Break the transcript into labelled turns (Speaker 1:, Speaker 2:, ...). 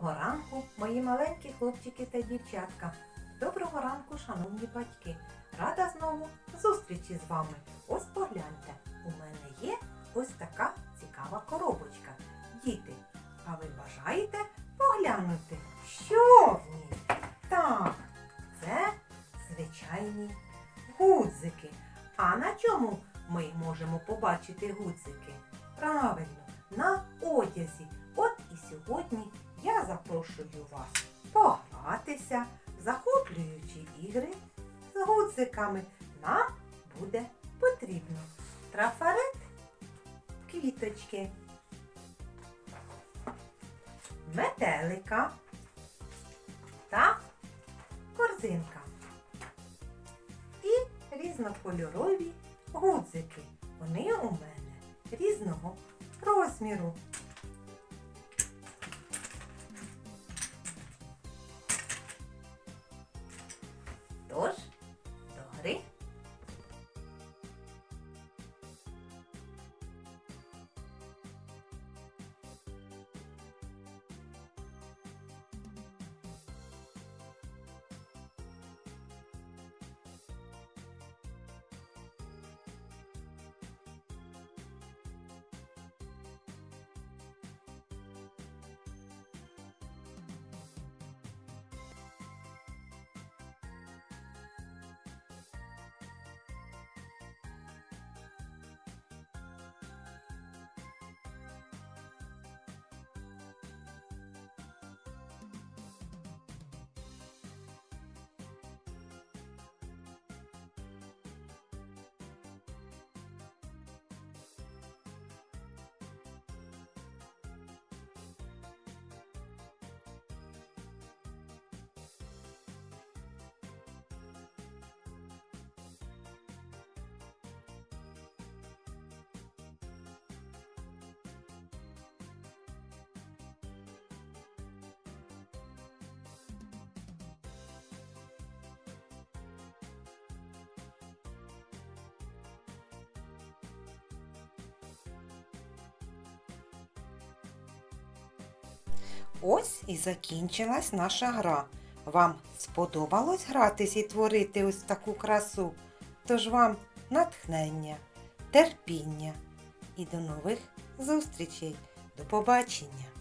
Speaker 1: Доброго ранку, мої маленькі хлопчики та дівчатка. Доброго ранку, шановні батьки. Рада знову зустрічі з вами. Ось погляньте, у мене є ось така цікава коробочка. Діти, а ви бажаєте поглянути, що в ній? Так, це звичайні гудзики. А на чому ми можемо побачити гудзики? Правильно, на одязі. От і сьогодні я запрошую вас погратися, в захоплюючі ігри з гудзиками. Нам буде потрібно трафарет, квіточки, метелика та корзинка. І різнокольорові гудзики. Вони у мене різного розміру. Ось і закінчилась наша гра. Вам сподобалось гратись і творити ось таку красу? Тож вам натхнення, терпіння і до нових зустрічей. До побачення!